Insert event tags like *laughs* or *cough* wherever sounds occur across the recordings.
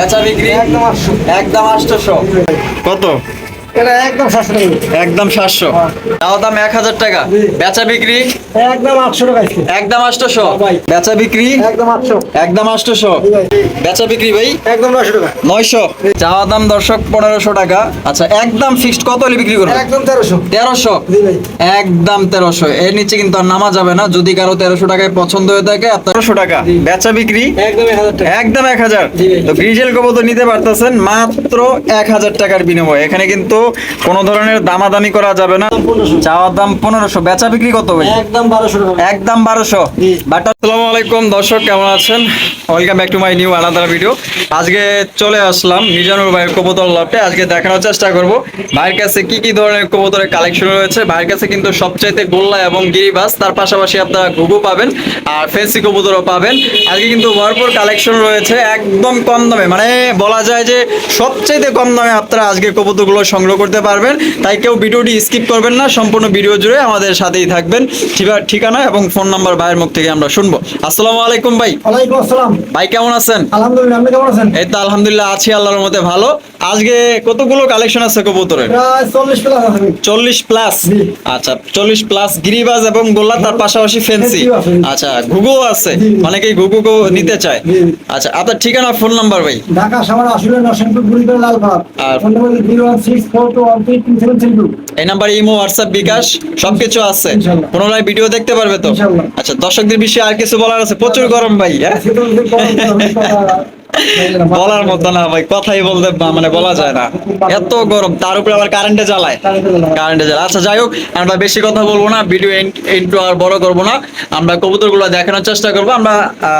বেচা বিক্রি? একদম আটশো। একদম আটশোশো। কত? এটা একদম সাতশো টাকা। একদম সাতশো। তাও দাম এক হাজার টাকা। বেচা বিক্রি? একদম আটশো টাকা একদম আটশোশো। বেচা বিক্রি? একদম আটশো। একদম আটশোশো। বেচা বিক্রি ভাই? একদম নয়শো টাকা। নয়শো। চাওয়া দাম দর্শক পনেরোশো টাকা। আচ্ছা একদম ফিক্সড কত হলে বিক্রি করবে একদম তেরোশো। তেরোশো? জি ভাই। একদম তেরোশো। এর নিচে কিন্তু আর নামা যাবে না। যদি কারও তেরোশো টাকায় পছন্দ হয়ে থাকে তেরোশো টাকা। বেচা বিক্রি? একদম এক হাজার টাকা। একদম এক হাজার। জি ভাই। তো গ্রিজেল কবুতর নিতে পারতেছেন মাত্র এক হাজার টাকার বিনিময়ে। এখানে কিন্তু কোনো ধরনের দামাদামি করা যাবে না। চাওয়ার দাম পনেরোশো। বেচা বিক্রি কত ভাই? একদম বারোশো টাকা। একদম বারোশো। বাট আসসালামু আলাইকুম দর্শক কেমন আছেন? Welcome back to my new another video আজকে চলে আসলাম মিজানুর ভাইয়ের কবুতর লটে। আজকে দেখানোর চেষ্টা করব। ভাইয়ের কাছে কি কি ধরনের কবুতরের কালেকশন রয়েছে? ভাইয়ের কাছে কিন্তু সবচাইতে গোল্লা এবং গিরিবাস। তার পাশাপাশি আপনারা ঘুঘু পাবেন আর ফেন্সি কবুতরও পাবেন। আজকে কিন্তু ভরপুর কালেকশন রয়েছে। একদম কম দামে। মানে বলা যায় যে সবচাইতে কম দামে আপনারা আজকে কবুতরগুলো সংগ্রহ করতে পারবেন। তাই কেউ ভিডিওটি স্কিপ করবেন না সম্পূর্ণ ভিডিও জুড়ে আমাদের সাথেই থাকবেন। ঠিকানা এবং ফোন নাম্বার ভাইয়ের মুখ থেকে আমরা শুনব। আসসালামু আলাইকুম ভাই। ওয়ালাইকুম আসসালাম। ভাই কেমন আছেন? আলহামদুলিল্লাহ আপনি কেমন আছেন? এই তো আলহামদুলিল্লাহ আছি আল্লাহর মতে ভালো। আজকে কতগুলো কালেকশন আছে কবুতরের? চল্লিশ প্লাস। আচ্ছা চল্লিশ প্লাস গিরিবাজ এবং গোল্লা তার পাশাপাশি ফেন্সি ফেন্সিও আছে। আচ্া ঘুঘু আছে। অনেকেই ঘুঘু নিতে চায়। আচ্ছা আপনার ঠিকানা ফোন নাম্বার ভাই? ঢাকা সামার আসলে নরসিংপুর লালপাড় আর- phone number zero one six এই নাম্বারে ইমো হোয়াটসঅ্যাপ বিকাশ সবকিছু আছে। পুনরায় ভিডিও দেখতে পারবে তো? আচ্ছা দর্শকদের বিষয়ে আর কিছু বলার আছে? প্রচুর গরম ভাই হ্যাঁ? *laughs* বলার মতো না ভাই, কথাই বলতে মানে বলা যায় না। এত গরম, তার উপরে আবার কারেন্টে জ্বালায়। কারেন্টে জ্বালায়। আচ্ছা যাই হোক আমরা বেশি কথা বলব না ভিডিও ইন্টু আর বড় না। আমরা কবুতরগুলো দেখানোর চেষ্টা আমরা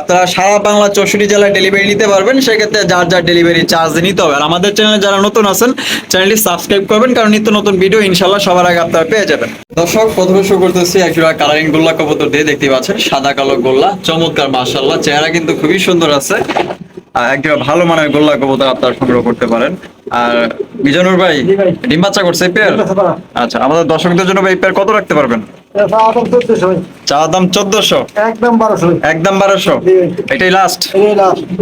আপনারা সারা বাংলা চৌষট্টি জেলায় ডেলিভারি নিতে পারবেন। সেক্ষেত্রে যার যার ডেলিভারি চার্জ নিতে হবে। আর আমাদের চ্যানেলে যারা নতুন আছেন চ্যানেলটি সাবস্ক্রাইব করবেন। কারণ নিত্য নতুন ভিডিও ইনশাল্লাহ সবার আগে আপনারা পেয়ে যাবেন। দর্শক, প্রথমে শুরু করতেছি একজোড়া কালারিং গোল্লা কবুতর দিয়ে। দেখতে পাচ্ছেন, সাদা কালো গোল্লা, চমৎকার মাশাল্লাহ চেহারা কিন্তু খুবই সুন্দর আছে। একজোড়া ভালো মানের গোল্লা কবুতর আপনারা সংগ্রহ করতে পারেন। আর বিজনুর ভাই ডিম বাচ্চা করছে এই পেয়ার? আচ্ছা আমাদের দর্শকদের জন্য ভাই এই পেয়ার কত রাখতে পারবেন? চা দাম চোদ্দশো একদম বারোশো একদম বারোশো? এটাই লাস্ট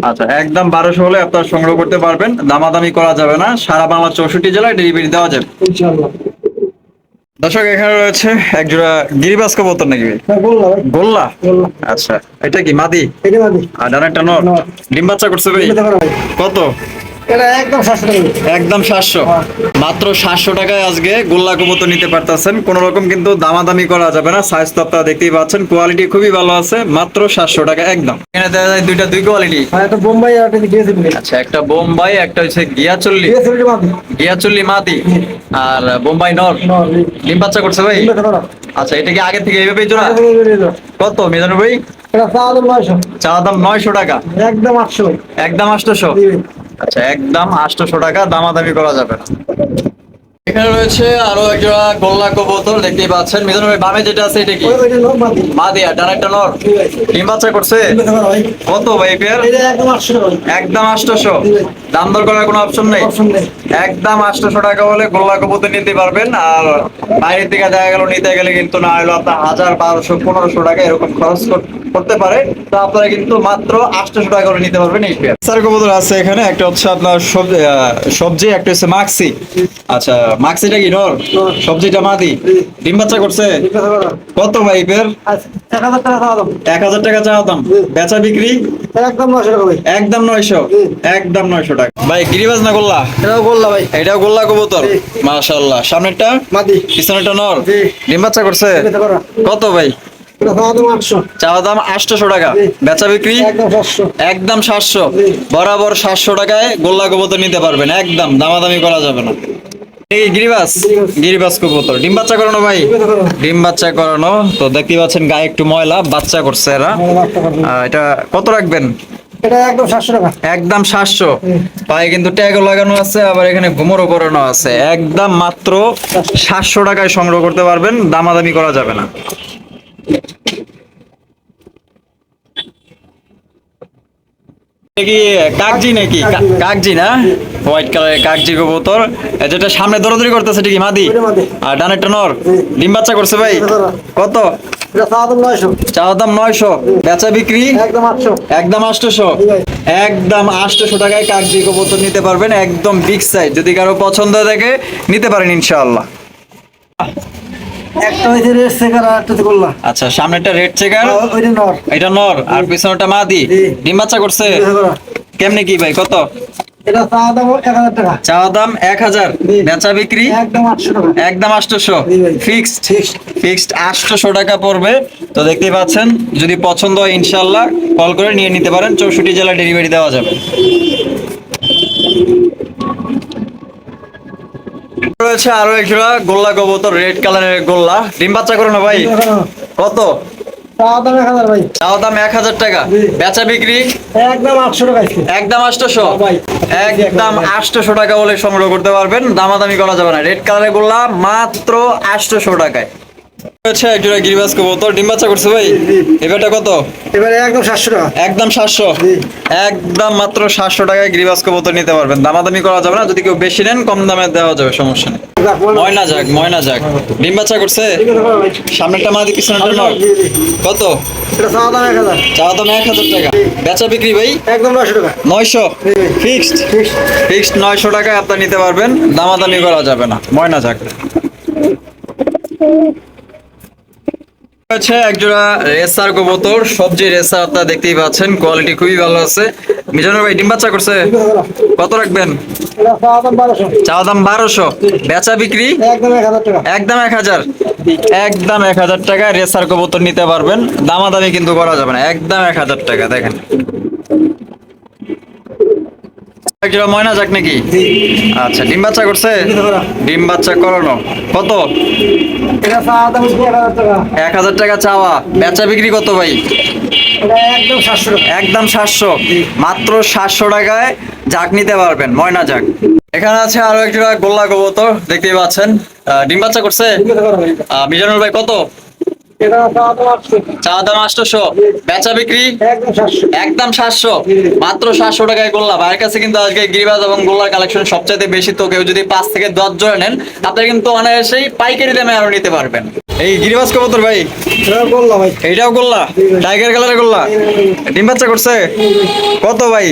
আচ্ছা একদম বারোশো হলে আপনারা সংগ্রহ করতে পারবেন। দামাদামি করা যাবে না। সারা বাংলা চৌষট্টি জেলায় ডেলিভারি দেওয়া যাবে। দর্শক এখানে রয়েছে একজোড়া গিরিবাস কবুতর নাকি হ্যাঁ গোল্লা আচ্ছা এটা কি মাদি? আর ডান একটা নর নর। ডিম বাচ্চা করছে ভাই। কত? এটা একদম টাকা হ্যাঁ। মাত্র সাতশো টাকায় আজকে গোল্লা কবুতর নিতে পারতেছেন। কোন রকম কিন্তু দামাদামি করা যাবে না। সাইজ তো আপনারা দেখতেই পাচ্ছেন। কোয়ালিটি খুবই ভালো আছে। মাত্র সাতশো টাকা একদম। এখানে দেখা যায় দুইটা দুই কোয়ালিটি আর একটা বোম্বাই আর একটা আচ্ছা একটা বোম্বাই একটা হচ্ছে গিয়াচল্লি মাদি। গিয়াচল্লি মাদি। আর বোম্বাই নর। ডিম বাচ্চা করছে ভাই? আচ্ছা এটা কি আগে থেকে এইভাবেই জোড়া। কত মেজানো ভাই? এটা দাম নয়শো। চা দাম নয়শো টাকা। একদম আটশো। একদম ভাই। আচ্ছা একদম আটশোশো টাকা দামাদামি করা যাবে না। এখানে রয়েছে আরও একজোড়া গোল্লা কবুতর দেখতেই পাচ্ছেন। ভাই বামে যেটা আছে এটা কি? ডান একটা নর। ডিম বাচ্চা করছে? কত ভাই পেয়ার? একদম আটশো আটশোশো। দাম দর করার কোনো অপশন নেই? একদম আটশোশো টাকা হলে গোল্লা কবুতর নিতে পারবেন আর বাইরের দিকে দেখা গেল নিতে গেলে কিন্তু না হলো আপনার হাজার বারোশো পনেরোশো টাকা এরকম খরচ কর- করতে পারে তো আপনারা কিন্তু মাত্র আটশোশো টাকা করে নিতে পারবেন এই পেয়ার স্যার কবুতর আছে এখানে একটা হচ্ছে আপনার সবজি একটা হচ্ছে মাক্সি। আচ্ছা মাক্সিটা কি নর? সবজিটা মাদি? ডিম বাচ্চা করছে? কত ভাই পেয়ার আচ্ছা এক হাজার টাকা চাওয়া দাম। এক হাজার টাকা চাওয়া দাম। বেচা বিক্রি? একদম নয়শো টাকা ভাই। একদম নয়শো? একদম নয়শো টাকা। ভাই গিরিবাজ না গোল্লা? এটাও বললাম ভাই। এটাও গোল্লা কবুতর? জি। মাশাআল্লাহ। সামনেরটা? মাদি। পিছনেরটা নর। ডিম বাচ্চা করছে? কত ভাই? চাওয়া দাম আটশো টাকা। বেচা বিক্রি একদম সাতশো। বরাবর সাতশো টাকায় গোল্লা কবুতর নিতে পারবেন একদম। দামাদামি করা যাবে না। গিরিবাস? গিরিবাস। কবুতর। ডিম বাচ্চা করানো ভাই? ডিম বাচ্চা করানো। তো দেখতে পাচ্ছেন গায়ে একটু ময়লা বাচ্চা করছে এরা। এটা কত রাখবেন? একদম সাতশো পায়ে কিন্তু ট্যাগও লাগানো আছে আবার এখানে ঘুমোরও করানো আছে। একদম মাত্র সাতশো টাকায় সংগ্রহ করতে পারবেন দামাদামি করা যাবে না। কি কাকজি নাকি? কাকজি না? হোয়াইট কালারের কাকজি কবুতর। যেটা সামনে দৌড়াদৌড়ি করতেছে ঠিকই মাদি? ওইটা মাদি। আর নর। ডিম বাচ্চা করছে ভাই? কত? চাওয়া দাম নয়শো। বেচা বিক্রি? একদম একদম আটশোশো। জি ভাই। একদম আটশোশো টাকায় কাকজি কবুতর নিতে পারবেন। একদম বিগ সাইজ যদি কারও পছন্দ থাকে নিতে পারেন ইনশাআল্লাহ। একটা হয়েছে রেড সেকার আর একটা গোল্লা। আচ্ছা সামনেটা রেড চেকার? ওইটা নর। এটা নর আর পিছনেটা মাদি। ডিম বাচ্চা করছে? কেমনে কি ভাই কত? এটা চাওয়া দাম এক হাজার টাকা। চাওয়া দাম এক হাজার। বেচা বিক্রি? একদম আটশো টাকা। একদম আটশোশো। জি ফিক্সড? ফিক্সড। আটশোশো টাকা পড়বে। তো দেখতেই পাচ্ছেন যদি পছন্দ হয় ইনশাল্লাহ কল করে নিয়ে নিতে পারেন। চৌষট্টি জেলা ডেলিভারি দেওয়া যাবে। রয়েছে আরও একটা গোল্লা কবুতর রেড কালারের গোল্লা। ডিম বাচ্চা করো না ভাই। কত? দাম এক হাজার টাকা। বেচা বিক্রি? একদম আটশো টাকা একদম আটশোশো একদম আটশোশো টাকা বলে সংগ্রহ করতে পারবেন। দামাদামি করা যাবে না। রেড কালারের গোল্লা মাত্র আটশোশো টাকায়। হচ্ছে একটা গিরিবাস কবুতর। ডিম বাচ্চা করছে ভাই? এবারটা কত? এবারে একদম সাতশো টাকা। একদম সাতশো? একদম মাত্র সাতশো টাকায় কবুতর নিতে পারবেন। দামাদামি করা যাবে না। যদি কেউ বেশি নেন কম দামে দেওয়া যাবে সমস্যা নেই। ময়না যাক ময়না যাক। ডিম বাচ্চা করছে? ঠিক সামনেরটা মাদি পিছনেরটা নয়। কত? এটা চাওয়া দাম এক হাজার। টাকা। বেচা বিক্রি ভাই? একদম নয়শো টাকা। ফিক্সড। ফিক্সড নয়শো টাকায় আপনার নিতে পারবেন। দামাদামি করা যাবে না। ময়না যাক। হচ্ছে একজোড়া রেসার কবুতর। সবজি রেসার আপনারা দেখতেই পাচ্ছেন কোয়ালিটি খুবই ভালো আছে। মিজানুর ভাই, ডিম বাচ্চা করছে? আছে। কত রাখবেন? চা দাম বারোশো। বেচা বিক্রি? একদম এক হাজার। একদম এক হাজার টাকা রেসার কবুতর নিতে পারবেন। দামাদামি কিন্তু করা যাবে না। একদম এক হাজার টাকা, দেখেন। একজোড়া ময়না যাক নাকি। আচ্ছা ডিম বাচ্চা করছে। ডিম বাচ্চা করানো। কত? এক হাজার টাকা। চাওয়া। বেচা বিক্রি কত ভাই? একদম সাতশো মাত্র সাতশো টাকায় জাক নিতে পারবেন ময়না জাক এখানে আছে আরও একটা গোল্লা কবুতর দেখতেই পাচ্ছেন। ডিম বাচ্চা করছে? মিজানুর ভাই কত? চাওয়া দাম আটশো বেচা বিক্রি একদম সাতশো। মাত্র সাতশো টাকায় গোল্লা। ভাইয়ের কাছে কিন্তু আজকে গিরিবাজ এবং গোল্লার কালেকশন সবচাইতে বেশি তো কেউ যদি পাঁচ থেকে দশ জোড়া নেন আপনারা কিন্তু অনায়াসেই পাইকারি দামে আরও নিতে পারবেন। এই গিরিবাজ কবুতর ভাই এইটাও গোল্লা? টাইগার কালারের গোল্লা? ডিম বাচ্চা করছে? কত ভাই?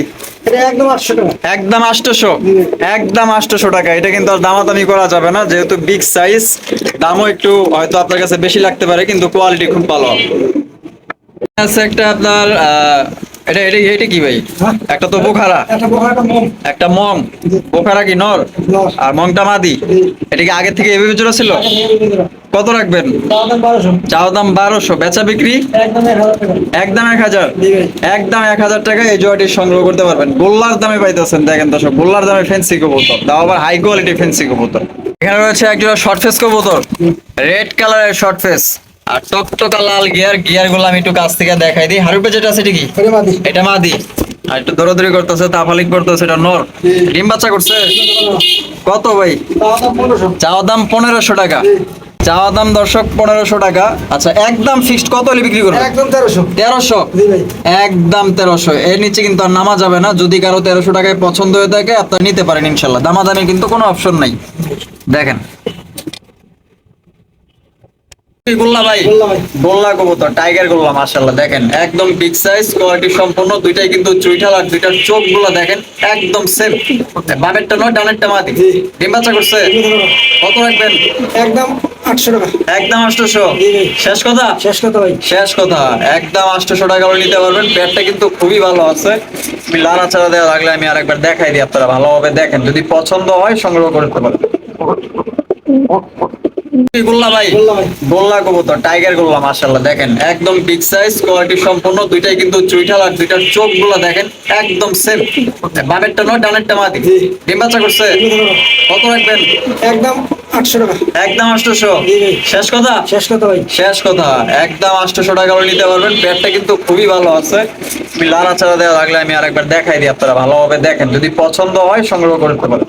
একদম আটশো একদম আটশো। টাকা। এটা কিন্তু আর দামাদামি করা যাবে না যেহেতু বিগ সাইজ দামও একটু হয়তো আপনার কাছে বেশি লাগতে পারে কিন্তু কোয়ালিটি খুব ভালো। আছে একটা আপনার আহ, এটা এটা এটা কি ভাই? হ্যাঁ? একটা তো বোখারা। একটা মম। বোখারা কি নর। আর মংটা মাদি? এটা কি আগে থেকে এভাবে জোড়া ছিল কত রাখবেন? চাওয়া দাম বারোশো। বেচা বিক্রি? একদম এক হাজার একদম এক হাজার? জি একদম এক হাজার টাকা এই জোয়াটি সংগ্রহ করতে পারবেন। গোল্লার দামে পাইতেছেন দেখেন দর্শক গোল্লার দামে ফেন্সি কবুতর। তাও আবার হাই কোয়ালিটি ফেন্সি কবুতর। এখানে রয়েছে একজোড়া শর্ট ফেস কবুতর। রেড কালারের শর্ট ফেস আর টকটকা লাল গিয়ার গিয়ারগুলো আমি একটু কাছ থেকে দেখাই দিই। হারুপে যেটা আছে এটা কি? এটা মাদি। এটা আর একটু দৌড়াদৌড়ি করতেছে তাফালিং করতেছে এটা নর। ডিম বাচ্চা করছে? কত ভাই? চাওয়া দাম পনেরোশো। টাকা। চাওয়া দাম দর্শক পনেরোশো টাকা। আচ্ছা একদম ফিক্সড কত হলে বিক্রি করবে একদম তেরোশো। তেরোশো? একদম তেরোশো। এর নিচে কিন্তু আর নামা যাবে না। যদি কারও তেরোশো টাকায় পছন্দ হয়ে থাকে আপনারা নিতে পারেন ইনশাল্লাহ। দামাদামি কিন্তু কোনো অপশন নাই। দেখেন। গোল্লা ভাই? গোল্লা কবুতর টাইগার গোল্লা মাশাল্লাহ দেখেন একদম বিগ সাইজ কোয়ালিটি সম্পূর্ণ দুইটাই কিন্তু চুইঠাল আর দুইটার চোখগুলো দেখেন একদম সেম বামেরটা নয় ডানেরটা মাটি ডিম বাচ্চা করছে? কত রাখবেন? একদম আটশো একদম আটশোশো? শেষ কথা? শেষ কথা ভাই। শেষ কথা। একদম আটশোশো টাকা নিতে পারবেন। প্যাডটা কিন্তু খুবই ভালো আছে। আমি লাড়া চাড়া দেওয়া লাগলে আমি আরেকবার দেখাই দিই আপনারা। ভালোভাবে দেখেন। যদি পছন্দ হয় সংগ্রহ করতে পারেন। গোল্লা ভাই? গোল্লা কবুতর টাইগার গোল্লা মাশাল্লাহ দেখেন একদম বিগ সাইজ কোয়ালিটি সম্পূর্ণ দুইটাই কিন্তু চুইঠাল আর দুইটার চোখগুলো দেখেন একদম সেম বামেরটা নয় ডানেরটা মাটি জি। ডিম বাচ্চা করছে? কত রাখবেন? একদম আটশো টাকা। একদম আটশোশো? শেষ কথা? শেষ কথা ভাই। শেষ কথা। একদম আটশোশো টাকা নিতে পারবেন। প্যাডটা কিন্তু খুবই ভালো আছে। লাড়া চাড়া দেওয়া লাগলে আমি আরেকবার দেখাই দিই আপনারা। ভালোভাবে দেখেন। যদি পছন্দ হয় সংগ্রহ করতে পারেন।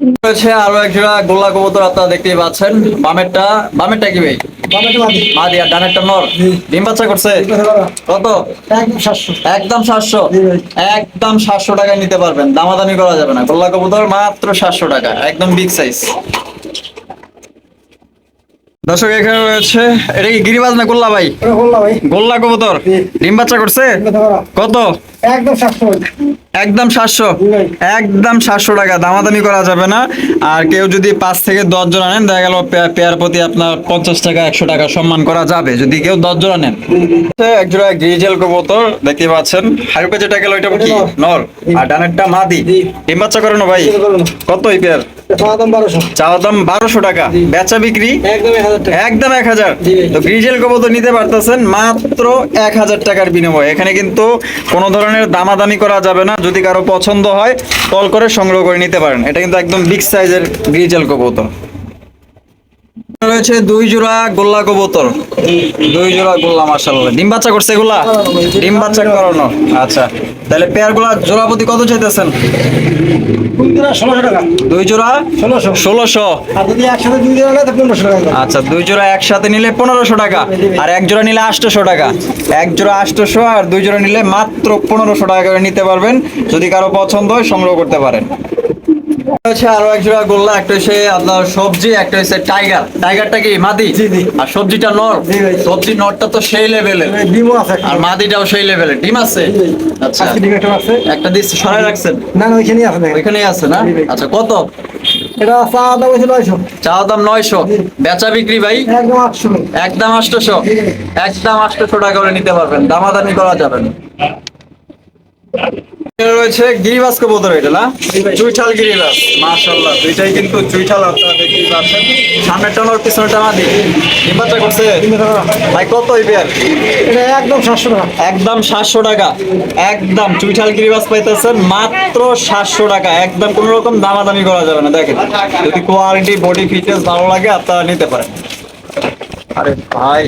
রয়েছে আরও এক জোড়া গোল্লা কবুতর আপনারা দেখতেই পাচ্ছেন। বামেরটা বামেরটা কি ভাই? মাদি মাদি আর ডানেরটা নর। ডিম বাচ্চা করছে? কত? একদম সাতশো। একদম সাতশো? জি ভাই। একদম সাতশো টাকায় নিতে পারবেন। দামাদামি করা যাবে না। গোল্লা কবুতর মাত্র সাতশো টাকা। একদম বিগ সাইজ দর্শক এখানে রয়েছে এটা কি গিরিবাজ না গোল্লা ভাই? ওটা ভাই। গোল্লা কবুতর। ডিম বাচ্চা করছে? কত? একদম সাতশো। একদম সাতশো? ভাই। টাকা। দামাদামি করা যাবে না। আর কেউ যদি পাঁচ থেকে দশ জন আনেন দেখা গেল পেয়ার প্রতি আপনার পঞ্চাশ টাকা একশো টাকা সম্মান করা যাবে। যদি কেউ দশ জন আনেন। এক জোড়া গ্রিজেল কবুতর দেখতে পাচ্ছেন। হারুপে যেটা গেল ওইটা কি? নর। আর ডানেরটা মাদি। ডিম বাচ্চা করানো ভাই? করো না। কত এই পেয়ার? চাওয়া দাম বারোশো। চাওয়া দাম বারোশো টাকা। বেচা বিক্রি? একদম এক হাজার ভাই। তো গ্রিজেল কবুতর নিতে পারতেছেন মাত্র এক হাজার টাকার বিনিময়ে। এখানে কিন্তু কোনো ধরনের দামাদামি করা যাবে না। যদি কারও পছন্দ হয়, কল করে সংগ্রহ করে নিতে পারেন। এটা কিন্তু একদম বিগ সাইজের গ্রিজেল কবুতর। রয়েছে দুই জোড়া গোল্লা কবুতর। দুই জোড়া গোল্লা মার্শাল্লাহ ডিম বাচ্চা করছে এগুলা? ডিম বাচ্চা করানো। আচ্ছা। তাহলে পেয়ারগুলা জোড়া প্রতি কত চাইতেছেন? দুই জোড়া ষোলোশো। আচ্ছা দুই জোড়া একসাথে নিলে পনেরোশো টাকা আর এক জোড়া নিলে আটশোশো টাকা। এক জোড়া আটশোশো আর দুই জোড়া নিলে মাত্র পনেরোশো টাকা করে নিতে পারবেন। যদি কারও পছন্দ হয় সংগ্রহ করতে পারেন। হচ্ছে আরও এক জোড়া গোল্লা একটা হচ্ছে আপনার সবজি একটা হচ্ছে টাইগার। টাইগারটা কি মাদি। আর সবজিটা নর? জি, ভাই। সবজি নরটা তো সেই ডিমও আছে আর মাদিটাও সেই ডিম আছে? আচ্ছা। একটা সরাই রাখছেন? না না ওইখানেই আছে ওইখানেই আছে না? আচ্ছা কত? এটা চাওয়া দাম নয়শো। চাওয়া দাম নয়শো। বেচা বিক্রি ভাই? একদম আটশো। একদম আটশোশো। একদম আটশোশো টাকা করে নিতে পারবেন। দামাদামি করা যাবে না। রয়েছে গিরিবাস কবুতর এটা না? চুইঠাল গিরিবাস মাশাল্লাহ দুইটাই কিন্তু চুইঠাল আপনারা দেখতেই পাচ্ছেন। সামনের টানোর পিছনের টানা দিই ডিম্বাচা করছে? ভাই কত পেয়ার এটা একদম সাতশো টাকা। একদম সাতশো টাকা। একদম চুইঠাল গিরিবাস পাইতেছেন মাত্র সাতশো টাকা। একদম কোনো রকম দামাদামি করা যাবে না দেখেন। যদি কোয়ালিটি বডি ফিটনেস ভালো লাগে আপনারা নিতে পারেন। আরে ভাই।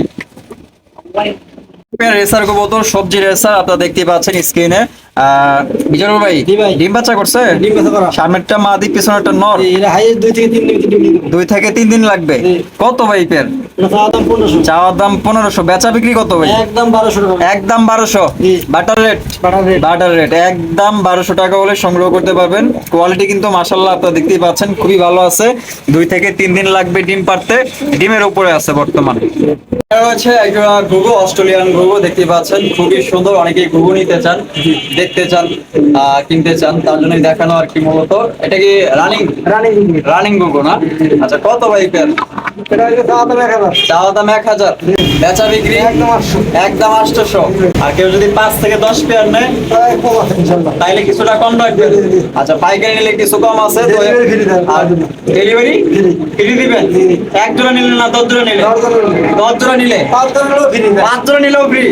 রেসার কবুতর সবজি রেসার আপনারা দেখতে পাচ্ছেন স্ক্রিনে বিজয় ভাই ডিম বাচ্চা করছে? ডিম বাচ্চা করা। সামনেরটা মাদি পিছনেরটা নর। দুই থেকে তিন দিন ডিম দিতে পারে। দুই থেকে তিন দিন লাগবে। কত ভাই পের এটা চাওয়া দাম পনেরোশো। চাওয়ার দাম পনেরোশো। বেচা বিক্রি কত ভাই? একদম বারোশো টাকা। একদম বাটার রেট? Butter rate. একদম বারোশো টাকা হলে সংগ্রহ করতে পারবেন। কোয়ালিটি কিন্তু মাসাল্লাহ আপনারা দেখতেই পাচ্ছেন খুবই ভালো আছে। দুই থেকে তিন দিন লাগবে ডিম পারতে ডিমের উপরে আছে বর্তমানে। হচ্ছে একটা ঘুঘু অস্ট্রেলিয়ান ঘুঘু দেখতে পাচ্ছেন। খুবই সুন্দর অনেকেই ঘুঘু নিতে চান। দেখতে চান কিনতে চান তার জন্যই দেখানো আর কি মূলত। এটা কি রানিং? রানিং রানিং গুগো না? আচ্ছা কত হচ্ছে চাওয়া দাম এক হাজার। বেচা বিক্রি? একদম আটশো। একদম আটশোশো। আর কেউ যদি পাঁচ থেকে দশ পেয়ার নেয় তাইলে কিছুটা কম রাখবেন। জি। আচ্ছা পাইকারি নিলে কিছু কম আছে। আর ডেলিভারি ফ্রি। দিবেন। এক জোড়া নিলে না দশ জোড়া নিলে? দশ জোড়া নিলে। পাঁচ জোড়া নিলেও ফ্রি?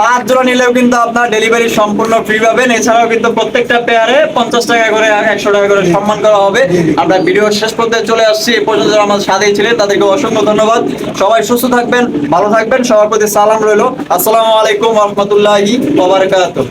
পাঁচ জোড়া নিলেও কিন্তু আপনার ডেলিভারি সম্পূর্ণ ফ্রি পাবেন। এছাড়াও কিন্তু প্রত্যেকটা পেয়ারে পঞ্চাশ টাকা করে একশো টাকা করে সম্মান করা হবে। আমরা ভিডিও শেষ পর্যায়ে চলে আসছি। এই পর্যন্ত আমাদের সাথেই ছিলেন তাদেরকে অসংখ্য ধন্যবাদ। সবাই সুস্থ থাকবেন ভালো থাকবেন সবার প্রতি সালাম রইল। আসসালামু আলাইকুম রহমতুল্লাহি ওবারাকাতুহ